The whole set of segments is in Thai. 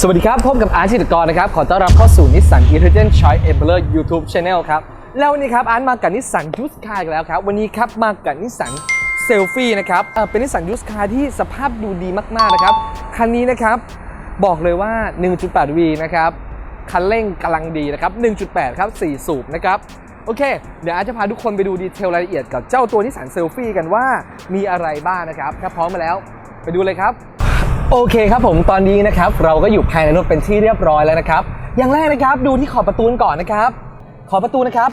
สวัสดีครับ พบกับอาร์ตชิตกรนะครับ ขอต้อนรับเข้าสู่นิสสัน Intelligent Choice e m p e r YouTube Channel ครับ แล้ววันนี้ครับอาร์ตมากับนิสสันยูสคาอีกแล้วครับ วันนี้ครับมากับนิสสันเซลฟี่นะครับเป็นนิสสันยูสคาที่สภาพดูดีมากๆนะครับ คันนี้นะครับบอกเลยว่า 1.8V นะครับ คันเร่งกำลังดีนะครับ 1.8 ครับ 4 สูบนะครับโอเค เดี๋ยวอาจจะพาทุกคนไปดูดีเทลรายละเอียดกับเจ้าตัวนิสสันเซลฟี่กันว่ามีอะไรบ้างนะครับ ถ้าพร้อมมาแล้ว ไปดูเลยครับ โอเคครับผมตอนนี้นะครับเราก็อยู่ภายในรถเป็นที่เรียบร้อยแล้วนะครับ อย่างแรกนะครับดูที่ขอบประตูก่อนนะครับ ขอบประตูนะครับ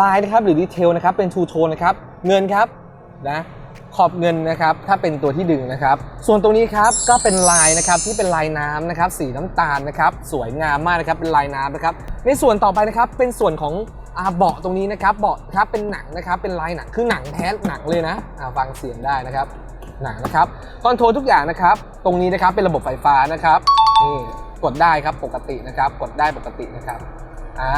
ลายนะครับหรือดีเทลนะครับเป็นทูโทนนะครับเงินครับนะขอบเงินนะครับถ้าเป็นตัวที่ดึงนะครับ ส่วนตรงนี้ครับก็เป็นลายนะครับที่เป็นลายน้ำนะครับสีน้ำตาลนะครับสวยงามมากนะครับเป็นลายน้ำนะครับในส่วนต่อไปนะครับเป็นส่วนของเบาะตรงนี้นะครับเบาะครับเป็นหนังนะครับเป็นลายหนังคือหนังแท้หนังเลยนะฟังเสียงได้นะครับ หนังนะครับคอนโทรลทุกอย่างนะครับ ตรงนี้นะครับเป็นระบบไฟฟ้านะครับนี่กดได้ครับปกตินะครับ กดได้ปกตินะครับอ่า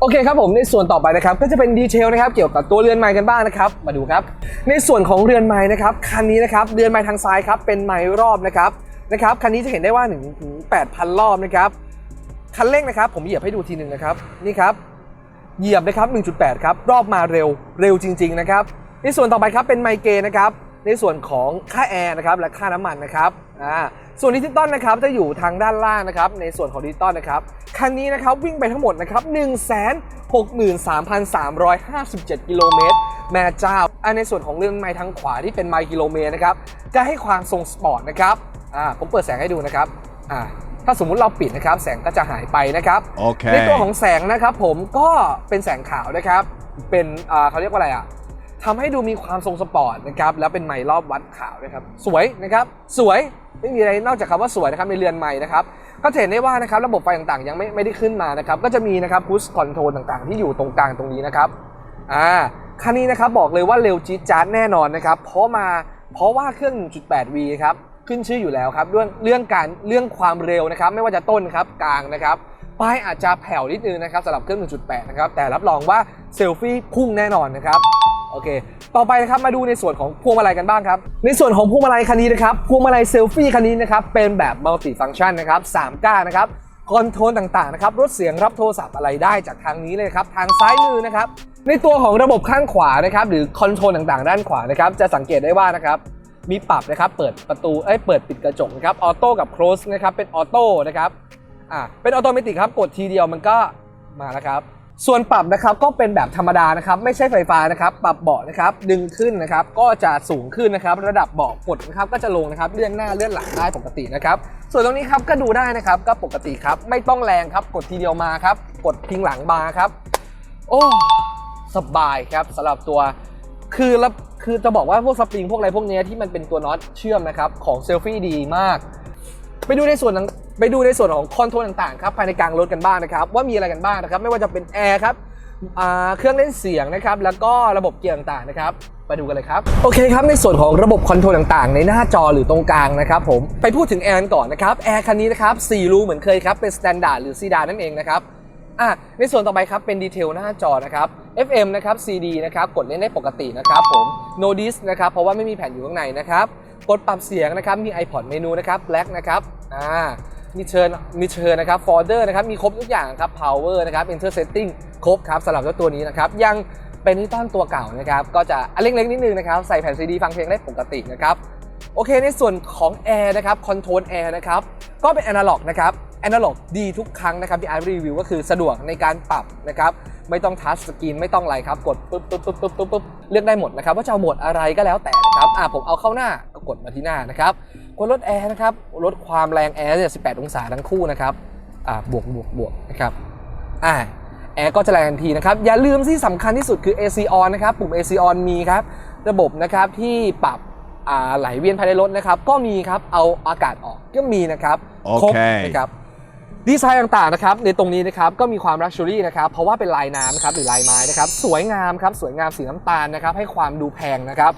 โอเคครับผมในส่วนต่อไปนะครับก็จะเป็นดีเทลนะครับเกี่ยวกับตัวเรือนไม้กันบ้างนะครับ มาดูครับในส่วนของเรือนไม้นะครับคันนี้นะครับเรือนไม้ทางซ้ายครับเป็นไม้รอบนะครับนะครับคันนี้จะเห็นได้ว่า1นึ่งถึงแปดพันรอบนะครับคันเร่งนะครับ ผมเหยียบให้ดูทีหนึ่งนะครับนี่ครับเหยียบนะครับ 1.8 ครับ รอบมาเร็วเร็วจริง ๆ นะครับในส่วนต่อไปครับเป็นไมเกรนะครับ ในส่วนของค่าแอร์นะครับและค่าน้ำมันนะครับอ่าส่วนดิจิตอลนะครับจะอยู่ทางด้านล่างนะครับในส่วนของดิจิตอลนะครับคันนี้นะครับวิ่งไปทั้งหมดนะครับ163,357 กิโลเมตรแม่เจ้าอ่าในส่วนของเรื่องไมล์ทางขวาที่เป็นไมล์กิโลเมตรนะครับจะให้ความทรงสปอร์ตนะครับอ่าผมเปิดแสงให้ดูนะครับอ่าถ้าสมมุติเราปิดนะครับ แสงก็จะหายไปนะครับ Okay. ในตัวของแสงนะครับผมก็เป็นแสงขาวนะครับ เป็นอ่าเขาเรียกว่าอะไรอะ ทำให้ดูมีความทรงสปอร์ตนะครับแล้วเป็นไมล์รอบวัดขาวนะครับสวยนะครับสวยไม่มีอะไรนอกจากคำว่าสวยนะครับในเรือนไม้นะครับก็เห็นได้ว่านะครับระบบไฟต่างๆ ยังไม่ไม่ได้ขึ้นมานะครับก็จะมีนะครับพุชคอนโทรลต่างๆ ที่อยู่ตรงกลางตรงนี้นะครับอ่าคันนี้นะครับบอกเลยว่าเร็วจี๊ดจ๊าดแน่นอนนะครับเพราะมาเพราะว่าเครื่อง 1.8V ครับขึ้นชื่ออยู่แล้วครับเรื่องเรื่องการเรื่องความเร็วนะครับ ไม่ว่าจะต้นครับกลางนะครับป้ายอาจจะแผ่วนิดนึงนะครับสำหรับเครื่อง 1.8 นะครับแต่รับรองว่าเซลฟี่พุ่งแน่นอนนะครับ โอเค ต่อไปนะครับมาดูในส่วนของพวงมาลัยกันบ้างครับ ในส่วนของพวงมาลัยคันนี้นะครับ พวงมาลัยเซลฟี่คันนี้นะครับเป็นแบบมัลติฟัง c t ชันนะครับ3ก้านนะครับคอนโทรลต่างๆนะครับลดเสียงรับโทรศัพท์อะไรได้จากทางนี้เลยครับ ทางซ้ายมือนะครับ ในตัวของระบบข้างขวานะครับ หรือคอนโทรลต่างๆ ด้านขวานะครับ จะสังเกตได้ว่านะครับ มีปรับนะครับ เปิดประตูเอ้ยเปิดปิดกระจกนะครับ ออโต้กับโคลสนะครับ เป็นออโต้นะครับ อ่า เป็นออโตเมติกครับ กดทีเดียวมันก็มาแล้วครับ ส่วนปรับนะครับก็เป็นแบบธรรมดานะครับไม่ใช่ไฟฟ้านะครับปรับเบาะนะครับดึงขึ้นนะครับก็จะสูงขึ้นนะครับระดับเบาะกดนะครับก็จะลงนะครับเลื่อนหน้าเลื่อนหลังได้ปกตินะครับส่วนตรงนี้ครับก็ดูได้นะครับก็ปกติครับไม่ต้องแรงครับกดทีเดียวมาครับกดพิงหลังบาครับ โอ้สบายครับสำหรับตัวคือแล้วคือจะบอกว่าพวกสปริงพวกอะไรพวกเนี้ยที่มันเป็นตัวน็อตเชื่อมนะครับของเซลฟี่ดีมาก ไปดูในส่วนไปดูในส่วนของคอนโทรลต่างๆครับภายในกลางรถกันบ้างนะครับว่ามีอะไรกันบ้างนะครับไม่ว่าจะเป็นแอร์ครับเครื่องเล่นเสียงนะครับแล้วก็ระบบเกียร์ต่างๆนะครับไปดูกันเลยครับโอเคครับในส่วนของระบบคอนโทรลต่างๆ ในหน้าจอหรือตรงกลางนะครับผมไปพูดถึงแอร์กันก่อนนะครับแอร์คันนี้นะครับ4รูเหมือนเคยครับเป็นสแตนดาร์ดหรือซีดานนั่นเองนะครับอะในส่วนต่อไปครับเป็นดีเทลหน้าจอนะครับ FM นะครับ CD นะครับกดเล่นได้ปกตินะครับผม No Disc นะครับเพราะว่าไม่มีแผ่นอยู่ข้างในนะครับกดปรับเสียงนะครับมี iPod เมนูนะครับ Black นะครับอ่า มีเชิญมีเชิญนะครับ Folder นะครับมีครบทุกอย่างครับ Power นะครับ Enter Setting ครบครับสำหรับเจ้าตัวนี้นะครับยังเป็นที่ต้นตัวเก่านะครับก็จะเล็กๆนิดนึงนะครับใส่แผ่น CD ฟังเพลงได้ปกตินะครับโอเคในส่วนของแอร์นะครับคอนโทรลแอร์นะครับก็เป็น a อ a ล็อกนะครับแ a อ a ล็อกดีทุกครั้งนะครับที่ไอรีวิวก็คือสะดวกในการปรับนะครับไม่ต้องทัชสกรีนไม่ต้องอะไรครับกดปุ๊บปุ๊บปุ๊บปุ๊บปุ๊บปุ๊บเลือกได้หมดนะครับว่าจะเอาโหมดอะไรก็แล้วแต่นะครับอ่าผมเอาเข้าหน้าก็กดมาที่หน้านะครับ กดลดแอร์นะครับลดความแรงแอร์เนี่ย18 องศาทั้งคู่นะครับอ่าบวกบวกบวกนะครับอ่าแอร์ก็จะแรงทันทีนะครับ อย่าลืมที่สำคัญที่สุดคือ AC on นะครับปุ่ม AC on มีครับระบบนะครับที่ปรับอ่าไหลเวียนภายในรถนะครับ ก็มีครับเอาอากาศออกก็มีนะครับโอเคครบนะครับดีไซน์ต่างๆนะครับในตรงนี้นะครับก็มีความลักชัวรี่นะครับเพราะว่าเป็นลายน้ำนะครับหรือลายไม้นะครับสวยงามครับสวยงามสีน้ำตาลนะครับให้ความดูแพงนะครับ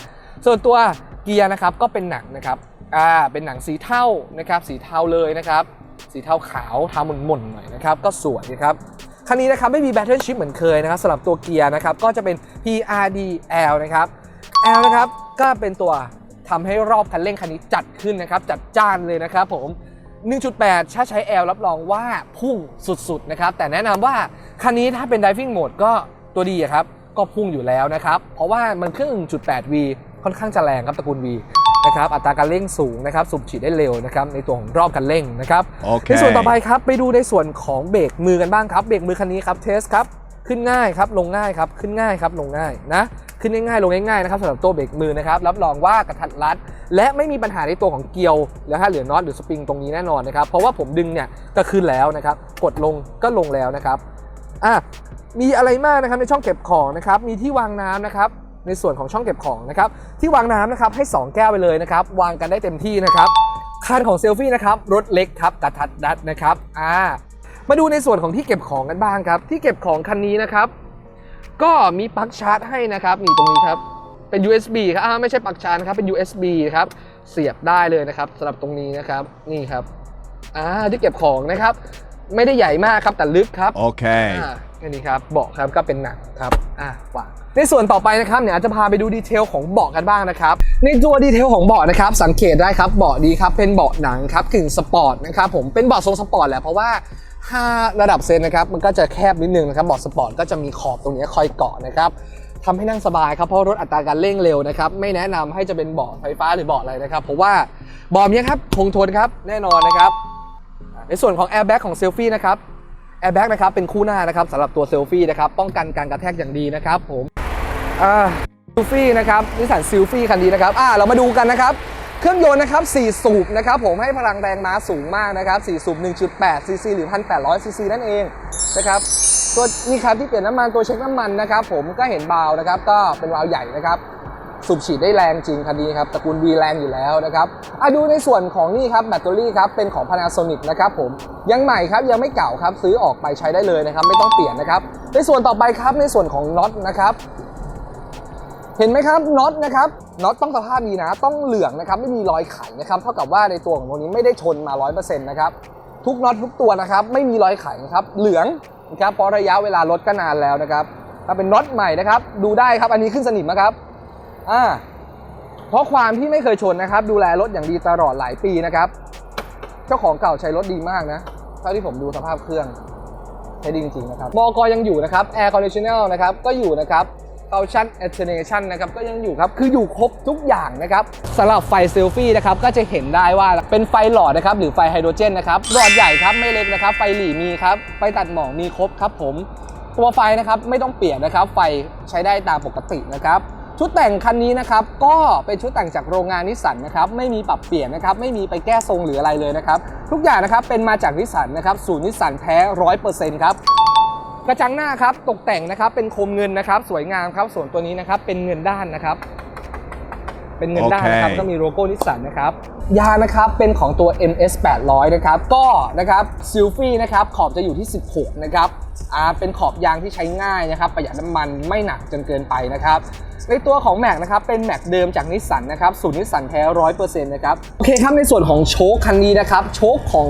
ส่วนตัวเกียร์นะครับก็เป็นหนังนะครับ อ่าเป็นหนังสีเทานะครับสีเทาเลยนะครับสีเทาขาวเทาหม่นๆหน่อยนะครับก็สวยนะครับคันนี้นะครับไม่มีแบตเทิลชิพเหมือนเคยนะครับสำหรับตัวเกียร์นะครับก็จะเป็น PRDL นะครับ L นะครับก็เป็นตัวทำให้รอบคันเร่งคันนี้จัดขึ้นนะครับ จัดจ้านเลยนะครับผม 1.8 ถ้าใช้ L รับรองว่าพุ่งสุดๆนะครับ แต่แนะนำว่าคันนี้ถ้าเป็น driving mode ก็ตัวดีครับ ก็พุ่งอยู่แล้วนะครับ เพราะว่ามันเครื่อง 1.8V ค่อนข้างจะแรงครับตระกูล V นะครับอัตราการเร่งสูงนะครับสูบฉีดได้เร็วนะครับในตัวของรอบการเร่งนะครับ Okay. ในส่วนต่อไปครับไปดูในส่วนของเบรกมือกันบ้างครับเบรกมือคันนี้ครับเทสครับขึ้นง่ายครับลงง่ายครับขึ้นง่ายครับลงง่ายนะขึ้นง่ายๆลงง่ายๆนะครับสำหรับตัวเบรกมือนะครับรับรองว่ากระทัดรัด และไม่มีปัญหาในตัวของเกียวแล้วถ้าเหลือน็อตหรือสปริงตรงนี้แน่นอนนะครับเพราะว่าผมดึงเนี่ยก็ขึ้นแล้วนะครับกดลงก็ลงแล้วนะครับอะมีอะไรมากนะครับในช่องเก็บของนะครับมีที่วางน้ำนะครับ ในส่วนของช่องเก็บของนะครับที่วางน้ำนะครับให้ 2 แก้วไปเลยนะครับวางกันได้เต็มที่นะครับคันของเซลฟี่นะครับรถเล็กครับกระทัดรัดนะครับอ่ามาดูในส่วนของที่เก็บของกันบ้างครับ ที่เก็บของคันนี้นะครับ ก็มีปลั๊กชาร์จให้นะครับมีตรงนี้ครับเป็น USB ครับไม่ใช่ปลั๊กชาร์จนะครับเป็น USB ครับเสียบได้เลยนะครับสำหรับตรงนี้นะครับนี่ครับอ่าที่เก็บของนะครับ ไม่ได้ใหญ่มากครับแต่ลึกครับ Okay. อ่าแค่นี้ครับเบาะครับก็เป็นหนังครับอ่าวางในส่วนต่อไปนะครับเนี่ยอาจจะพาไปดูดีเทลของเบาะกันบ้างนะครับในตัวดีเทลของเบาะนะครับสังเกตได้ครับเบาะดีครับเป็นเบาะหนังครับกึ่งสปอร์ตนะครับผมเป็นเบาะทรงสปอร์ตแหละเพราะว่า5ระดับเซนนะครับมันก็จะแคบนิดนึงนะครับเบาะสปอร์ตก็จะมีขอบตรงนี้คอยเกาะนะครับทำให้นั่งสบายครับเพราะรถอัตราการเร่งเร็วนะครับไม่แนะนำให้จะเป็นเบาะไฟฟ้าหรือเบาะอะไรนะครับเพราะว่าเบาะเนี้ยครับคงทนครับแน่นอนนะครับ ในส่วนของแอร์แบ็กของเซลฟี่นะครับแอร์แบ็กนะครับเป็นคู่หน้านะครับสำหรับตัวเซลฟี่นะครับป้องกันการกระแทกอย่างดีนะครับผมอ่าซิลฟี่นะครับนิสสันซิลฟี่คันนี้นะครับอ่าเรามาดูกันนะครับ เครื่องยนต์นะครับ 4 สูบนะครับผมให้พลังแรงม้าสูงมากนะครับ 4 สูบ 1.8 ซีซีหรือ 1,800 ซีซีนั่นเองนะครับตัวนี่ครับที่เปลี่ยนน้ำมันตัวเช็คน้ำมันนะครับผมก็เห็นบาวนะครับก็เป็นวาล์วใหญ่นะครับ สูบฉีดได้แรงจริงคันนี้ครับตระกูล V แรงอยู่แล้วนะครับอะดูในส่วนของนี่ครับแบตเตอรี่ครับเป็นของ Panasonic นะครับผมยังใหม่ครับยังไม่เก่าครับซื้อออกไปใช้ได้เลยนะครับไม่ต้องเปลี่ยนนะครับในส่วนต่อไปครับในส่วนของน็อตนะครับเห็นไหมครับน็อตนะครับน็อตต้องสภาพดีนะ ต้องเหลืองนะครับไม่มีรอยไขนะครับเท่ากับว่าในตัวของตัวนี้ไม่ได้ชนมา 100%นะครับทุกน็อตทุกตัวนะครับไม่มีรอยไขนะครับเหลืองนะครับเพราะระยะเวลารถก็นานแล้วนะครับถ้าเป็นน็อตใหม่นะครับดูได้ครับอันนี้ขึ้นสนิมนะครับ อ่าเพราะความที่ไม่เคยชนนะครับ ดูแลรถอย่างดีตลอดหลายปีนะครับ เจ้าของเก่าใช้รถดีมากนะเท่าที่ผมดูสภาพเครื่องใช้ดีจริงๆนะครับบอกยังอยู่นะครับ Air Conditioner นะครับก็อยู่นะครับ Function Attenuation นะครับก็ยังอยู่ครับ คืออยู่ครบทุกอย่างนะครับสำหรับไฟเซลฟี่นะครับก็จะเห็นได้ว่าเป็นไฟหลอดนะครับหรือไฟไฮโดรเจนนะครับหลอดใหญ่ครับไม่เล็กนะครับ ไฟหลีมีครับไฟตัดหมอกมีครบครับผมตัวไฟนะครับไม่ต้องเปลี่ยนนะครับ ไฟใช้ได้ตามปกตินะครับ ชุดแต่งคันนี้นะครับ ก็เป็นชุดแต่งจากโรงงานนิสสันนะครับ ไม่มีปรับเปลี่ยนนะครับ ไม่มีไปแก้ทรงหรืออะไรเลยนะครับ ทุกอย่างนะครับเป็นมาจากนิสสันนะครับ ศูนย์นิสสันแท้ร้อยเปอร์เซ็นต์ครับกระจังหน้าครับตกแต่งนะครับเป็นโคมเงินนะครับ สวยงามครับ ส่วนตัวนี้นะครับเป็นเงินด้านนะครับ เป็นเงินด้านนะครับโอเคก็มีโลโก้นิสสันนะครับ ยางนะครับ เป็นของตัว MS 800นะครับ ก็นะครับซิลฟี่นะครับ ขอบจะอยู่ที่ 16 นะครับอ่าเป็นขอบยางที่ใช้ง่ายนะครับ ประหยัดน้ำมันไม่หนักจนเกินไปนะครับ ในตัวของแม็กนะครับ เป็นแม็กเดิมจากนิสสันนะครับ สูตรนิสสันแท้ร้อยเปอร์เซ็นต์นะครับ โอเคครับ ในส่วนของโชคคันนี้นะครับ โชคของ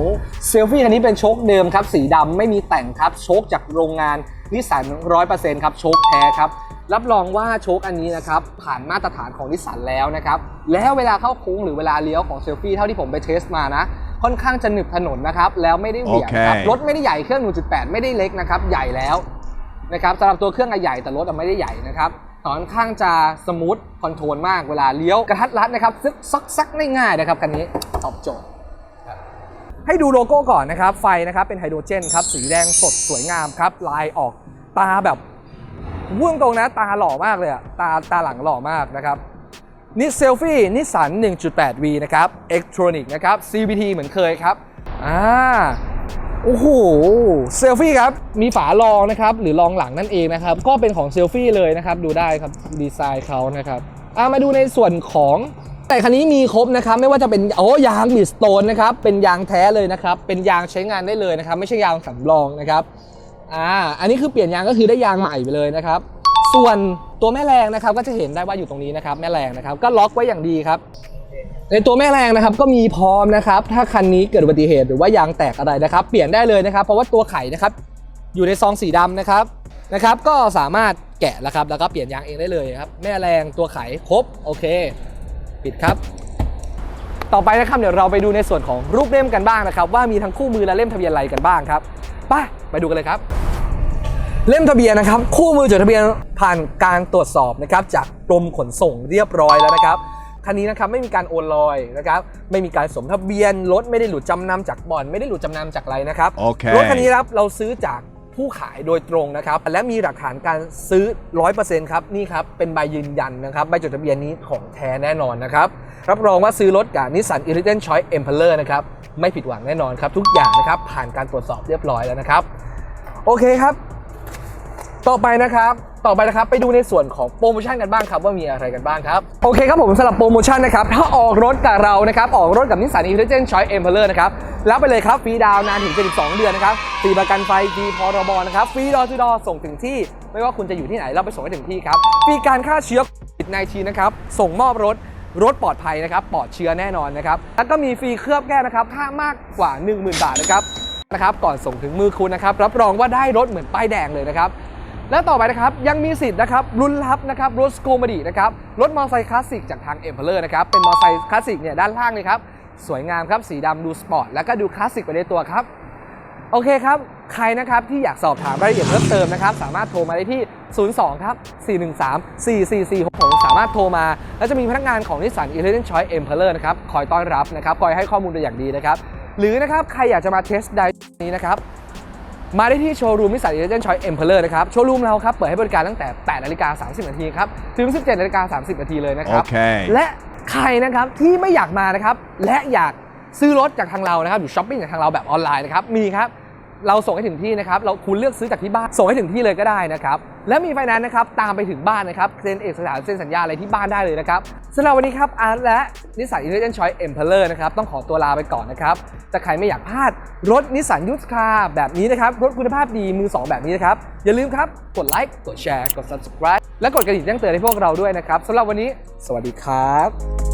เซลฟี่คันนี้เป็นโชคเดิมครับ สีดำไม่มีแต่งครับ โชคจากโรงงานนิสสันร้อยเปอร์เซ็นต์ครับ โชคแท้ครับ รับรองว่าโชคอันนี้นะครับผ่านมาตรฐานของนิสสันแล้วนะครับแล้วเวลาเข้าโค้งหรือเวลาเลี้ยวของเซลฟี่เท่าที่ผมไปเทสมานะ ค่อนข้างจะหนึบถนนนะครับแล้วไม่ได้เหวี่ยงครับโอเครถไม่ได้ใหญ่เครื่อง 1.8 ไม่ได้เล็กนะครับใหญ่แล้วนะครับสำหรับตัวเครื่องอะใหญ่แต่รถอะไม่ได้ใหญ่นะครับค่อนข้างจะสมูทคอนโทรลมากเวลาเลี้ยวกระทัดรัดนะครับซึกซักซักได้ง่ายนะครับคันนี้ตอบโจทย์ครับให้ดูโลโก้ก่อนนะครับไฟนะครับเป็นไฮโดรเจนครับสีแดงสดสวยงามครับลายออกตาแบบ ว่งตรงนะตาหล่อมากเลยอะตาตาหลังหล่อมากนะครับนิสเซลฟี่นิสสัน 1.8V นะครับ e เ c t r o n i c นะครับ CVT เหมือนเคยครับอ่าโอ้โหเซลฟี่ครับ มีฝารองนะครับ หรือรองหลังนั่นเองนะครับ ก็เป็นของเซลฟี่เลยนะครับ ดูได้ครับ ดีไซน์เขานะครับอ่ามาดูในส่วนของแต่คันนี้มีครบนะครับ ไม่ว่าจะเป็นโอ้ยางบิสโตนนะครับ เป็นยางแท้เลยนะครับ เป็นยางใช้งานได้เลยนะครับ ไม่ใช่ยางสำรองนะครับ อ่าอันนี้คือเปลี่ยนยางก็คือได้ยางใหม่ไปเลยนะครับ ส่วนตัวแม่แรงนะครับก็จะเห็นได้ว่าอยู่ตรงนี้นะครับแม่แรงนะครับก็ล็อกไว้อย่างดีครับ ในตัวแม่แรงนะครับก็มีพร้อมนะครับ ถ้าคันนี้เกิดอุบัติเหตุหรือว่ายางแตกอะไรนะครับ เปลี่ยนได้เลยนะครับ เพราะว่าตัวไข่นะครับอยู่ในซองสีดำนะครับนะครับก็สามารถแกะแล้วครับแล้วก็เปลี่ยนยางเองได้เลยครับแม่แรงตัวไขครบโอเค ปิดครับ ต่อไปนะครับเดี๋ยวเราไปดูในส่วนของรูปเล่มกันบ้างนะครับ ว่ามีทั้งคู่มือและเล่มทะเบียนอะไรกันบ้างครับไปไปดูกันเลยครับ เล่มทะเบียนนะครับ คู่มือจดทะเบียนผ่านการตรวจสอบนะครับจากกรมขนส่งเรียบร้อยแล้วนะครับคันนี้นะครับไม่มีการโอนลอยนะครับไม่มีการสมทะเบียนรถไม่ได้หลุดจำนำจากบ่อน ไม่ได้หลุดจำนำจากอะไรนะครับโอเครถคันนี้ครับเราซื้อจากผู้ขายโดยตรงนะครับ และมีหลักฐานการซื้อ 100%ครับนี่ครับเป็นใบยืนยันนะครับใบจดทะเบียนนี้ของแท้แน่นอนนะครับรับรองว่าซื้อรถกับนิสสันอิริเ n นชอยเอ็มเพลเลอร์นะครับไม่ผิดหวังแน่นอนครับทุกอย่างนะครับผ่านการตรวจสอบเรียบร้อยแล้วนะครับโอเคครับ ต่อไปนะครับต่อไปนะครับไปดูในส่วนของโปรโมชั่นกันบ้างครับว่ามีอะไรกันบ้างครับโอเคครับผมสำหรับโปรโมชั่นนะครับถ้าออกรถกับเรานะครับออกรถกับนิสสันอินเทลเจนชอยเอ็มเพลเลอร์นะครับรับไปเลยครับฟรีดาวน์นานถึง72เดือนนะครับฟรีประกันไฟฟรีพรบนะครับฟรีดอทูดอส่งถึงที่ ไม่ว่าคุณจะอยู่ที่ไหนเราไปส่งให้ถึงที่ครับฟรีการฆ่าเชื้อโควิด 19 นะครับส่งมอบรถรถปลอดภัยนะครับปลอดเชื้อแน่นอนนะครับแล้วก็มีฟรีเคลือบแก้นะครับค่ามากกว่า 10,000 บาทนะครับนะครับก่อนส่งถึงมือคุณนะครับรับรองว่าได้รถเหมือนป้ายแดงเลยนะครับ และต่อไปนะครับยังมีสิทธิ์นะครับลุ้นรับนะครับรถสโกมดีนะครับรถมอเตอร์ไซค์คลาสสิกจากทางเอ็มเพลเลอร์นะครับเป็นมอเตอร์ไซค์คลาสสิกเนี่ยด้านล่างเลยครับสวยงามครับสีดำดูสปอร์ตแล้วก็ดูคลาสสิกไปในตัวครับโอเคครับใครนะครับที่อยากสอบถามรายละเอียดเพิ่มเติมนะครับสามารถโทรมาได้ที่ 02 ครับ 413 4446สามารถโทรมา แล้วจะมีพนักงานของนิสสันอิเลนชอยเอ็มเพลเลอร์นะครับคอยต้อนรับนะครับคอยให้ข้อมูลเป็นอย่างดีนะครับหรือนะครับใครอยากจะมาเทสไดร์นี้นะครับ มาได้ที่โชว์รูมนิสสันอิเลเ n นชอยเอ็มเพลเลอร์นะครับ โชว์รูมเราครับ เปิดให้บริการตั้งแต่ 8 นาฬิกา 30 นาทีครับ ถึง 17 นาฬิกา 30 นาทีเลยนะครับโอเคและใครนะครับที่ไม่อยากมานะครับ และอยากซื้อรถจากทางเรานะครับหรือช้อปปิ้งจากทางเราแบบออนไลน์นะครับ มีครับ เราส่งให้ถึงที่นะครับ เราคุณเลือกซื้อจากที่บ้าน ส่งให้ถึงที่เลยก็ได้นะครับ และมีไฟแนนซ์นะครับตามไปถึงบ้านนะครับเซ็นเอกสารเซ็นสัญญาอะไรที่บ้านได้เลยนะครับสำหรับวันนี้ครับอาร์ตและนิสสันอินเทอร์ชอยเอ็มเพลเลอร์นะครับต้องขอตัวลาไปก่อนนะครับแต่ใครไม่อยากพลาดรถนิสสันยุทธคาร์แบบนี้นะครับรถคุณภาพดีมือสองแบบนี้นะครับอย่าลืมครับกดไลค์กดแชร์กด subscribe และกดกระดิ่งแจ้งเตือนให้พวกเราด้วยนะครับสำหรับวันนี้ สวัสดีครับ